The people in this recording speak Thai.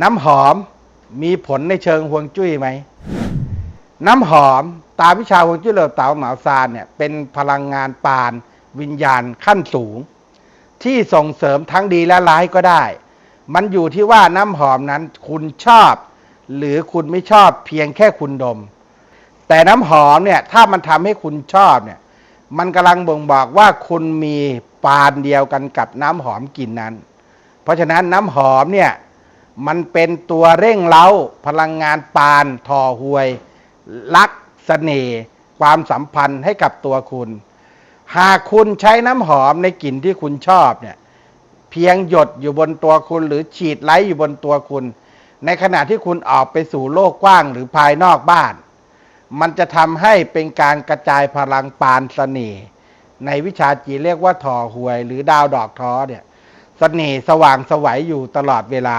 น้ำหอมมีผลในเชิงฮวงจุ้ยไหม น้ำหอมตามวิชาฮวงจุ้ยเหล่าเต๋าเหมาซานเนี่ยเป็นพลังงานปาน วิญญาณขั้นสูง ที่ส่งเสริมทั้งดีและร้ายก็ได้ มันอยู่ที่ว่าน้ำหอมนั้นคุณชอบ หรือคุณไม่ชอบเพียงแค่คุณดม แต่น้ำหอมเนี่ยถ้ามันทำให้คุณชอบเนี่ยมันกำลังบ่งบอกว่าคุณมีปานเดียวกันกับน้ำหอมกลิ่นนั้น เพราะฉะนั้นน้ำหอมเนี่ย มันเป็นตัวเร่งเร้าพลังงานปานทอหวย ลักษณ์เสน่ห์ความสัมพันธ์ให้กับตัวคุณ หากคุณใช้น้ำหอมในกลิ่นที่คุณชอบเนี่ยเพียงหยดอยู่บนตัวคุณหรือฉีดไล้อยู่บนตัวคุณ ในขณะที่คุณออกไปสู่โลกกว้างหรือภายนอกบ้าน มันจะทำให้เป็นการกระจายพลังปานเสน่ห์ในวิชาจีเรียกว่าทอหวย หรือดาวดอกท้อเนี่ยเสน่ห์สว่างสวัยอยู่ตลอดเวลา